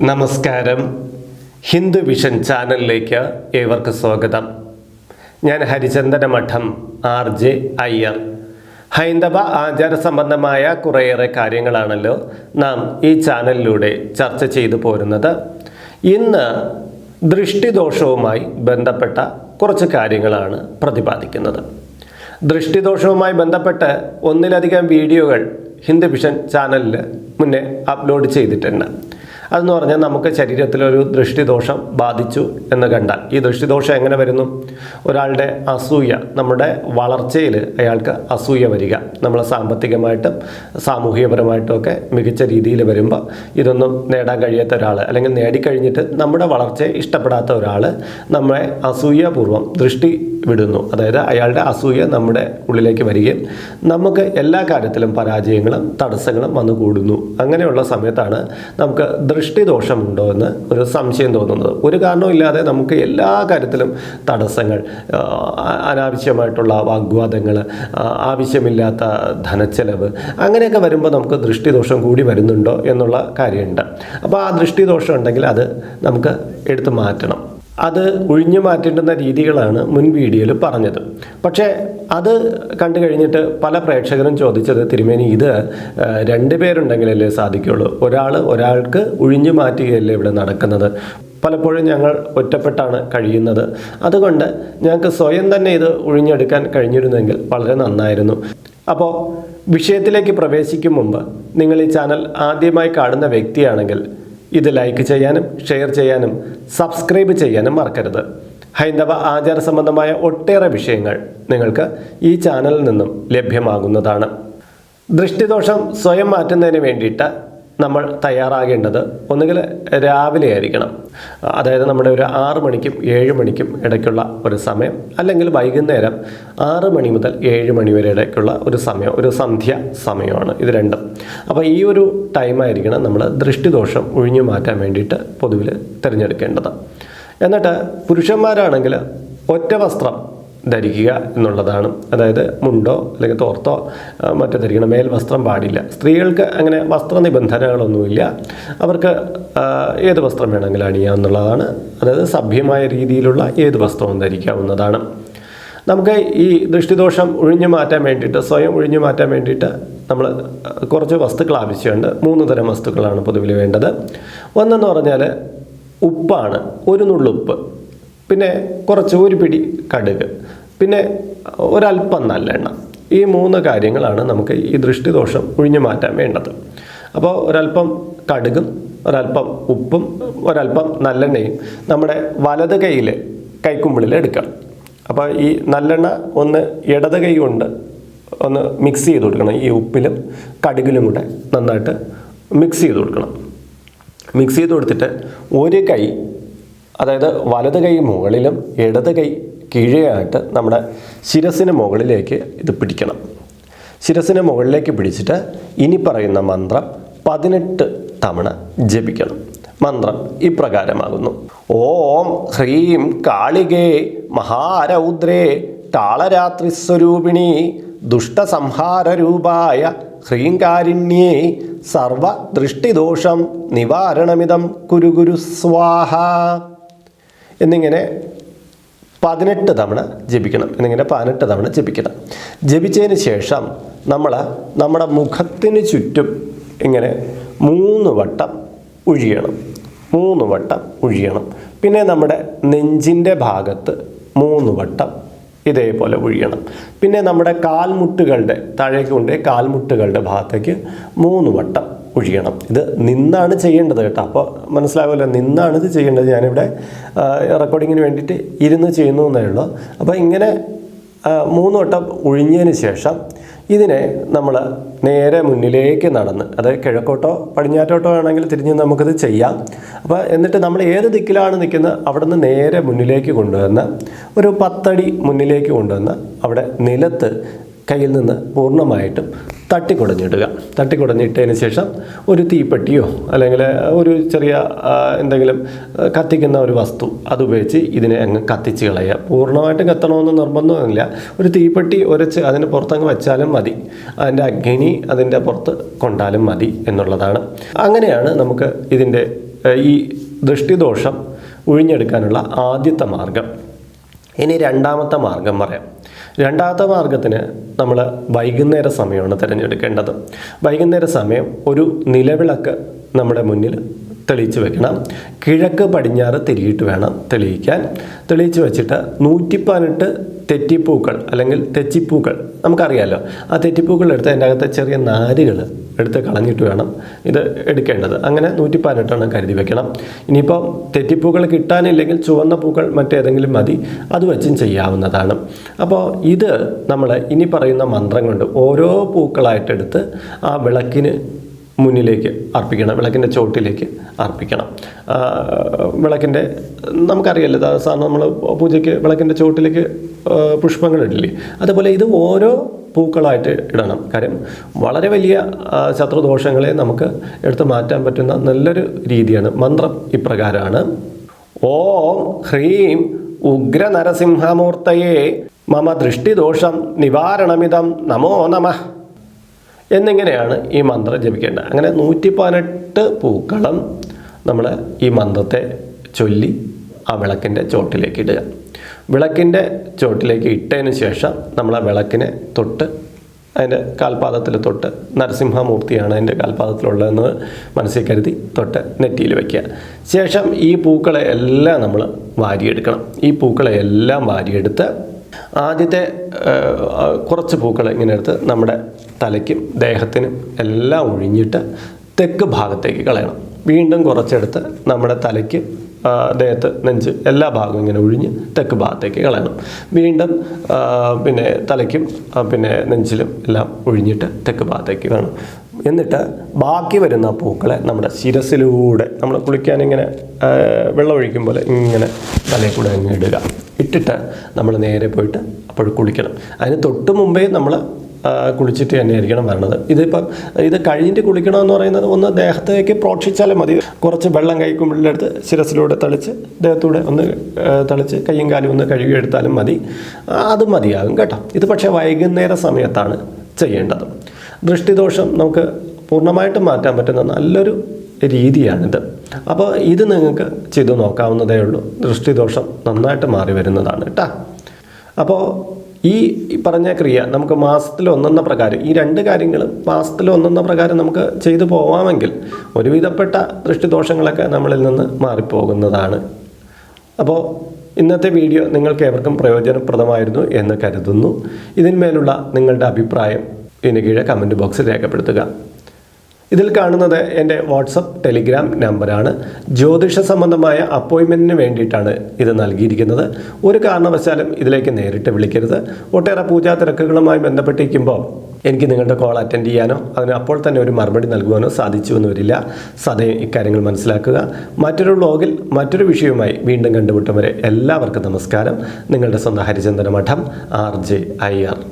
നമസ്കാരം. ഹിന്ദു വിഷൻ ചാനലിലേക്ക് ഏവർക്ക് സ്വാഗതം. ഞാൻ ഹരിചന്ദന മഠം ആർ ജെ അയ്യർ. ഹൈന്ദവ ആചാര സംബന്ധമായ കുറേയേറെ കാര്യങ്ങളാണല്ലോ നാം ഈ ചാനലിലൂടെ ചർച്ച ചെയ്തു പോരുന്നത്. ഇന്ന് ദൃഷ്ടിദോഷവുമായി ബന്ധപ്പെട്ട കുറച്ച് കാര്യങ്ങളാണ് പ്രതിപാദിക്കുന്നത്. ദൃഷ്ടിദോഷവുമായി ബന്ധപ്പെട്ട് ഒന്നിലധികം വീഡിയോകൾ ഹിന്ദു വിഷൻ ചാനലിൽ മുന്നേ അപ്ലോഡ് ചെയ്തിട്ടുണ്ട്. അതെന്ന് പറഞ്ഞാൽ നമുക്ക് ശരീരത്തിലൊരു ദൃഷ്ടിദോഷം ബാധിച്ചു എന്ന് കണ്ടാൽ. ഈ ദൃഷ്ടിദോഷം എങ്ങനെ വരുന്നു? ഒരാളുടെ അസൂയ നമ്മുടെ വളർച്ചയിൽ അയാൾക്ക് അസൂയ വരിക. നമ്മൾ സാമ്പത്തികമായിട്ടും സാമൂഹികപരമായിട്ടും ഒക്കെ മികച്ച രീതിയിൽ വരുമ്പോൾ ഇതൊന്നും നേടാൻ കഴിയാത്ത ഒരാൾ അല്ലെങ്കിൽ നേടിക്കഴിഞ്ഞിട്ട് നമ്മുടെ വളർച്ചയെ ഇഷ്ടപ്പെടാത്ത ഒരാൾ നമ്മളെ അസൂയപൂർവം ദൃഷ്ടി വിടുന്നു. അതായത് അയാളുടെ അസൂയ നമ്മുടെ ഉള്ളിലേക്ക് വരികയും നമുക്ക് എല്ലാ കാര്യത്തിലും പരാജയങ്ങളും തടസ്സങ്ങളും വന്നു കൂടുന്നു അങ്ങനെയുള്ള സമയത്താണ് നമുക്ക് ദൃഷ്ടിദോഷമുണ്ടോ എന്ന് ഒരു സംശയം തോന്നുന്നത്. ഒരു കാരണവുമില്ലാതെ നമുക്ക് എല്ലാ കാര്യത്തിലും തടസ്സങ്ങൾ അനാവശ്യമായിട്ടുള്ള വാഗ്വാദങ്ങൾ ആവശ്യമില്ലാത്ത ധനച്ചെലവ് അങ്ങനെയൊക്കെ വരുമ്പോൾ നമുക്ക് ദൃഷ്ടിദോഷം കൂടി വരുന്നുണ്ടോ എന്നുള്ള കാര്യമുണ്ട്. അപ്പോൾ ആ ദൃഷ്ടിദോഷം ഉണ്ടെങ്കിൽ അത് നമുക്ക് എടുത്ത് മാറ്റണം. അത് ഒഴിഞ്ഞു മാറ്റേണ്ടുന്ന രീതികളാണ് മുൻ വീഡിയോയിൽ പറഞ്ഞത്. പക്ഷേ അത് കണ്ടു കഴിഞ്ഞിട്ട് പല പ്രേക്ഷകരും ചോദിച്ചത് തിരുമേനി ഇത് രണ്ട് പേരുണ്ടെങ്കിലല്ലേ സാധിക്കുള്ളൂ. ഒരാൾ ഒരാൾക്ക് ഒഴിഞ്ഞു മാറ്റുകയല്ലേ ഇവിടെ നടക്കുന്നത്. പലപ്പോഴും ഞങ്ങൾ ഒറ്റപ്പെട്ടാണ് കഴിയുന്നത്. അതുകൊണ്ട് ഞങ്ങൾക്ക് സ്വയം തന്നെ ഇത് ഒഴിഞ്ഞെടുക്കാൻ കഴിഞ്ഞിരുന്നെങ്കിൽ വളരെ നന്നായിരുന്നു. അപ്പോൾ വിഷയത്തിലേക്ക് പ്രവേശിക്കും മുമ്പ് നിങ്ങൾ ഈ ചാനൽ ആദ്യമായി കാണുന്ന വ്യക്തിയാണെങ്കിൽ ഇത് ലൈക്ക് ചെയ്യാനും ഷെയർ ചെയ്യാനും സബ്സ്ക്രൈബ് ചെയ്യാനും മറക്കരുത്. ഹൈന്ദവ ആചാര സംബന്ധമായ ഒട്ടേറെ വിഷയങ്ങൾ നിങ്ങൾക്ക് ഈ ചാനലിൽ നിന്നും ലഭ്യമാകുന്നതാണ്. ദൃഷ്ടിദോഷം സ്വയം മാറ്റുന്നതിന് വേണ്ടിയിട്ട് നമ്മൾ തയ്യാറാകേണ്ടത് ഒന്നുകിൽ രാവിലെ ആയിരിക്കണം. അതായത് നമ്മുടെ ഒരു ആറ് മണിക്കും ഏഴ് മണിക്കും ഇടയ്ക്കുള്ള ഒരു സമയം അല്ലെങ്കിൽ വൈകുന്നേരം ആറ് മണി മുതൽ ഏഴ് മണി വരെ ഇടയ്ക്കുള്ള ഒരു സമയം ഒരു സന്ധ്യ സമയമാണ് ഇത് രണ്ടും. അപ്പോൾ ഈ ഒരു ടൈമായിരിക്കണം നമ്മൾ ദൃഷ്ടിദോഷം ഒഴിഞ്ഞു മാറ്റാൻ വേണ്ടിയിട്ട് പൊതുവിൽ തിരഞ്ഞെടുക്കേണ്ടത്. എന്നിട്ട് പുരുഷന്മാരാണെങ്കിൽ ഒറ്റ വസ്ത്രം ധരിക്കുക എന്നുള്ളതാണ്. അതായത് മുണ്ടോ അല്ലെങ്കിൽ തോർത്തോ മറ്റോ ധരിക്കണം. മേൽ വസ്ത്രം പാടില്ല. സ്ത്രീകൾക്ക് അങ്ങനെ വസ്ത്ര നിബന്ധനകളൊന്നുമില്ല അവർക്ക് ഏത് വസ്ത്രം വേണമെങ്കിലും അണിയാവുന്നതാണ് അതായത് സഭ്യമായ രീതിയിലുള്ള ഏത് വസ്ത്രവും ധരിക്കാവുന്നതാണ്. നമുക്ക് ഈ ദൃഷ്ടിദോഷം ഒഴിഞ്ഞു മാറ്റാൻ വേണ്ടിയിട്ട് സ്വയം ഒഴിഞ്ഞു മാറ്റാൻ വേണ്ടിയിട്ട് നമ്മൾ കുറച്ച് വസ്തുക്കൾ ആവശ്യമുണ്ട്. മൂന്ന് തരം വസ്തുക്കളാണ് പൊതുവിൽ വേണ്ടത്. ഒന്നെന്ന് പറഞ്ഞാൽ ഉപ്പാണ്. ഒരു നുള്ളുപ്പ് പിന്നെ കുറച്ച് ഒരു പിടി കടുക്. പിന്നെ ഒരല്പം നല്ലെണ്ണ. ഈ മൂന്ന് കാര്യങ്ങളാണ് നമുക്ക് ഈ ദൃഷ്ടിദോഷം ഒഴിഞ്ഞു മാറ്റാൻ വേണ്ടത്. അപ്പോൾ ഒരല്പം കടുകും ഒരല്പം ഉപ്പും ഒരല്പം നല്ലെണ്ണയും നമ്മുടെ വലത് കൈയിൽ കൈക്കുമ്പിളിൽ എടുക്കണം അപ്പോൾ ഈ നല്ലെണ്ണ ഒന്ന് ഇടത് കൈ കൊണ്ട് ഒന്ന് മിക്സ് ചെയ്ത് കൊടുക്കണം. ഈ ഉപ്പിലും കടുകിലും കൂടെ നന്നായിട്ട് മിക്സ് ചെയ്ത് കൊടുക്കണം. മിക്സ് ചെയ്ത് കൊടുത്തിട്ട് ഒരു കൈ അതായത് വലത് കൈ മുകളിലും ഇടത് കൈ കീഴെയായിട്ട് നമ്മുടെ ശിരസിന് മുകളിലേക്ക് ഇത് പിടിക്കണം. ശിരസിന് മുകളിലേക്ക് പിടിച്ചിട്ട് ഇനി പറയുന്ന മന്ത്രം പതിനെട്ട് തവണ ജപിക്കണം. മന്ത്രം ഇപ്രകാരമാകുന്നു. ഓം ഹ്രീം കാളികേ മഹാരൗദ്രേ താളരാത്രി സ്വരൂപിണി ദുഷ്ടസംഹാരരൂപായ ഹ്രീങ്കാരിണ്യേ സർവ ദൃഷ്ടിദോഷം നിവാരണമിതം കുരു കുരു സ്വാഹ. എന്നിങ്ങനെ പതിനെട്ട് തവണ ജപിക്കണം. എന്നിങ്ങനെ പതിനെട്ട് തവണ ജപിക്കണം. ജപിച്ചതിന് ശേഷം നമ്മൾ നമ്മുടെ മുഖത്തിന് ചുറ്റും ഇങ്ങനെ മൂന്ന് വട്ടം ഉഴിയണം. മൂന്ന് വട്ടം ഉഴിയണം. പിന്നെ നമ്മുടെ നെഞ്ചിന്റെ ഭാഗത്ത് മൂന്ന് വട്ടം ഇതേപോലെ ഒഴിയണം പിന്നെ നമ്മുടെ കാൽമുട്ടുകളുടെ താഴേക്ക് കൊണ്ടുപോയി കാൽമുട്ടുകളുടെ ഭാഗത്തേക്ക് മൂന്ന് വട്ടം ഒഴിയണം. ഇത് നിന്നാണ് ചെയ്യേണ്ടത് കേട്ടോ. അപ്പോൾ മനസ്സിലാവില്ല നിന്നാണ് ഇത് ചെയ്യേണ്ടത്. ഞാനിവിടെ റെക്കോർഡിങ്ങിന് വേണ്ടിയിട്ട് ഇരുന്ന് ചെയ്യുന്നു എന്നേ ഉള്ളൂ. അപ്പോൾ ഇങ്ങനെ മൂന്ന് വട്ടം ഒഴിഞ്ഞതിന് ശേഷം ഇതിനെ നമ്മൾ നേരെ മുന്നിലേക്ക് നടന്ന് അത് കിഴക്കോട്ടോ പടിഞ്ഞാറ്റോട്ടോ ആണെങ്കിൽ തിരിഞ്ഞ് നമുക്കിത് ചെയ്യാം. അപ്പോൾ എന്നിട്ട് നമ്മൾ ഏത് ദിക്കിലാണ് നിൽക്കുന്നത് അവിടെ നിന്ന് നേരെ മുന്നിലേക്ക് കൊണ്ടുവന്ന് ഒരു പത്തടി മുന്നിലേക്ക് കൊണ്ടുവന്ന് അവിടെ നിലത്ത് കയ്യിൽ നിന്ന് പൂർണമായിട്ടും തട്ടിക്കുടഞ്ഞിടുക. തട്ടിക്കുടഞ്ഞിട്ടതിന് ശേഷം ഒരു തീപ്പെട്ടിയോ അല്ലെങ്കിൽ ഒരു ചെറിയ എന്തെങ്കിലും കത്തിക്കുന്ന ഒരു വസ്തു അതുപയോഗിച്ച് ഇതിനെ അങ്ങ് കത്തിച്ച് കളയുക. പൂർണമായിട്ടും കത്തണമെന്ന് നിർബന്ധമില്ല ഒരു തീപ്പെട്ടി ഉരച്ച് അതിന് പുറത്തങ്ങ് വെച്ചാലും മതി. അതിന്റെ അഗ്നി അതിന്റെ പുറത്ത് കൊണ്ടാലും മതി എന്നുള്ളതാണ്. അങ്ങനെയാണ് നമുക്ക് ഇതിന്റെ ഈ ദൃഷ്ടിദോഷം ഒഴിഞ്ഞെടുക്കാനുള്ള ആദ്യത്തെ മാർഗം. ഇനി രണ്ടാമത്തെ മാർഗം പറയാം. രണ്ടാമത്തെ മാർഗത്തിന് നമ്മൾ വൈകുന്നേര സമയമാണ് തിരഞ്ഞെടുക്കേണ്ടത്. വൈകുന്നേര സമയം ഒരു നിലവിളക്ക് നമ്മുടെ മുന്നിൽ തെളിയിച്ച് വെക്കണം. കിഴക്ക് പടിഞ്ഞാറ് തിരിയിട്ട് വേണം തെളിയിക്കാൻ. തെളിയിച്ച് വെച്ചിട്ട് നൂറ്റിപ്പതിനെട്ട് തെറ്റിപ്പൂക്കൾ അല്ലെങ്കിൽ തെച്ചിപ്പൂക്കൾ നമുക്കറിയാമല്ലോ ആ തെറ്റിപ്പൂക്കൾ എടുത്ത് അതിന്റെ അകത്തെ ചെറിയ നാരുകൾ എടുത്ത് കളഞ്ഞിട്ട് വേണം ഇത് എടുക്കേണ്ടത്. അങ്ങനെ നൂറ്റി പതിനെട്ടെണ്ണം കരുതി വെക്കണം. ഇനിയിപ്പോൾ തെറ്റിപ്പൂക്കൾ കിട്ടാനില്ലെങ്കിൽ ചുവന്ന പൂക്കൾ മറ്റേതെങ്കിലും മതി. അത് വെച്ചും ചെയ്യാവുന്നതാണ്. അപ്പോൾ ഇത് നമ്മൾ ഇനി പറയുന്ന മന്ത്രം കൊണ്ട് ഓരോ പൂക്കളായിട്ടെടുത്ത് ആ വിളക്കിന് മുന്നിലേക്ക് അർപ്പിക്കണം. വിളക്കിന്റെ ചോട്ടിലേക്ക് അർപ്പിക്കണം. വിളക്കിന്റെ നമുക്കറിയാലോ സാധാരണ നമ്മൾ പൂജയ്ക്ക് വിളക്കിന്റെ ചോട്ടിലേക്ക് പുഷ്പങ്ങളിടില്ലേ അതുപോലെ ഇത് ഓരോ പൂക്കളായിട്ട് ഇടണം. കാര്യം വളരെ വലിയ ശത്രുദോഷങ്ങളെ നമുക്ക് എടുത്തു മാറ്റാൻ പറ്റുന്ന നല്ലൊരു രീതിയാണ് മന്ത്രം ഇപ്രകാരമാണ്. ഓം ഹ്രീം ഉഗ്ര നരസിംഹമൂർത്തയെ മമ ദൃഷ്ടിദോഷം നിവാരണമിതം നമോ നമ എന്നിങ്ങനെയാണ് ഈ മന്ത്രം ജപിക്കേണ്ടത്. അങ്ങനെ നൂറ്റി പതിനെട്ട് പൂക്കളം നമ്മൾ ഈ മന്ത്രത്തെ ചൊല്ലി ആ വിളക്കിന്റെ ചോട്ടിലേക്ക് ഇടുക. വിളക്കിന്റെ ചുവട്ടിലേക്ക് ഇട്ടതിന് ശേഷം നമ്മൾ ആ വിളക്കിനെ തൊട്ട് അതിന്റെ കാൽപാദത്തിൽ തൊട്ട് നരസിംഹമൂർത്തിയാണ് അതിന്റെ കാൽപാദത്തിലുള്ളതെന്ന് മനസ്സിൽ കരുതി തൊട്ട് നെറ്റിയിൽ വയ്ക്കുക ശേഷം ഈ പൂക്കളെ എല്ലാം നമ്മൾ വാരിയെടുക്കണം. ഈ പൂക്കളെ എല്ലാം വാരിയെടുത്ത് ആദ്യത്തെ കുറച്ച് പൂക്കൾ ഇങ്ങനെ എടുത്ത് നമ്മുടെ തലയ്ക്കും ദേഹത്തിനും എല്ലാം ഒഴിഞ്ഞിട്ട് തെക്ക് ഭാഗത്തേക്ക് കളയണം. വീണ്ടും കുറച്ചെടുത്ത് നമ്മുടെ തലയ്ക്ക് ദേഹത്ത് നെഞ്ച് എല്ലാ ഭാഗവും ഇങ്ങനെ ഒഴിഞ്ഞ് തെക്ക് ഭാഗത്തേക്ക് കളയണം. വീണ്ടും പിന്നെ തലയ്ക്കും പിന്നെ നെഞ്ചിലും എല്ലാം ഒഴിഞ്ഞിട്ട് തെക്ക് ഭാഗത്തേക്ക് വേണം. എന്നിട്ട് ബാക്കി വരുന്ന പൂക്കളെ നമ്മുടെ ശിരസിലൂടെ നമ്മൾ കുളിക്കാൻ ഇങ്ങനെ വെള്ളം ഒഴിക്കും പോലെ ഇങ്ങനെ തലയിൽ കൂടെ അങ്ങ് ഇടുക. ഇട്ടിട്ട് നമ്മൾ നേരെ പോയിട്ട് അപ്പോൾ കുളിക്കണം. അതിന് തൊട്ട് മുമ്പേ നമ്മൾ കുളിച്ചിട്ട് തന്നെയായിരിക്കണം വരണത്. ഇതിപ്പം ഇത് കഴിഞ്ഞിട്ട് കുളിക്കണമെന്ന് പറയുന്നത് ഒന്ന് ദേഹത്തേക്ക് പ്രോക്ഷിച്ചാലും മതി. കുറച്ച് വെള്ളം കൈക്കുമ്പോഴെടുത്ത് ശിരസിലൂടെ തളിച്ച് ദേഹത്തൂടെ ഒന്ന് തളിച്ച് കയ്യും കാലും ഒന്ന് കഴുകിയെടുത്താലും മതി. അത് മതിയാകും കേട്ടോ. ഇത് പക്ഷേ വൈകുന്നേര സമയത്താണ് ചെയ്യേണ്ടത്. ദൃഷ്ടിദോഷം നമുക്ക് പൂർണമായിട്ടും മാറ്റാൻ പറ്റുന്ന നല്ലൊരു രീതിയാണിത്. അപ്പോൾ ഇത് നിങ്ങൾക്ക് ചെയ്തു നോക്കാവുന്നതേ ഉള്ളൂ. ദൃഷ്ടിദോഷം നന്നായിട്ട് മാറി വരുന്നതാണ് കേട്ടോ. അപ്പോൾ ഈ പറഞ്ഞ ക്രിയ നമുക്ക് മാസത്തിൽ ഒന്നെന്ന പ്രകാരം ഈ രണ്ട് കാര്യങ്ങളും മാസത്തിൽ ഒന്നെന്ന പ്രകാരം നമുക്ക് ചെയ്തു പോവാമെങ്കിൽ ഒരുവിധപ്പെട്ട ദൃഷ്ടിദോഷങ്ങളൊക്കെ നമ്മളിൽ നിന്ന് മാറിപ്പോകുന്നതാണ്. അപ്പോൾ ഇന്നത്തെ വീഡിയോ നിങ്ങൾക്ക് ഏവർക്കും പ്രയോജനപ്രദമായിരുന്നു എന്ന് കരുതുന്നു. ഇതിന്മേലുള്ള നിങ്ങളുടെ അഭിപ്രായം ഇതിന് കീഴെ കമന്റ് ബോക്സിൽ രേഖപ്പെടുത്തുക. ഇതിൽ കാണുന്നത് എന്റെ വാട്സപ്പ് ടെലിഗ്രാം നമ്പറാണ്. ജ്യോതിഷ സംബന്ധമായ അപ്പോയിൻമെന്റിന് വേണ്ടിയിട്ടാണ് ഇത് നൽകിയിരിക്കുന്നത്. ഒരു കാരണവശാലും ഇതിലേക്ക് നേരിട്ട് വിളിക്കരുത്. ഒട്ടേറെ പൂജാ തിരക്കുകളുമായി ബന്ധപ്പെട്ടിരിക്കുമ്പോൾ എനിക്ക് നിങ്ങളുടെ കോൾ അറ്റൻഡ് ചെയ്യാനോ അതിന് അപ്പോൾ തന്നെ ഒരു മറുപടി നൽകുവാനോ സാധിച്ചു എന്ന് വരില്ല സദയം ഇക്കാര്യങ്ങൾ മനസ്സിലാക്കുക. മറ്റൊരു വ്ളോഗിൽ മറ്റൊരു വിഷയവുമായി വീണ്ടും കണ്ടുമുട്ടും വരെ എല്ലാവർക്കും നമസ്കാരം. നിങ്ങളുടെ സ്വന്തം ഹരിചന്ദന മഠം ആർ ജെ ആർ.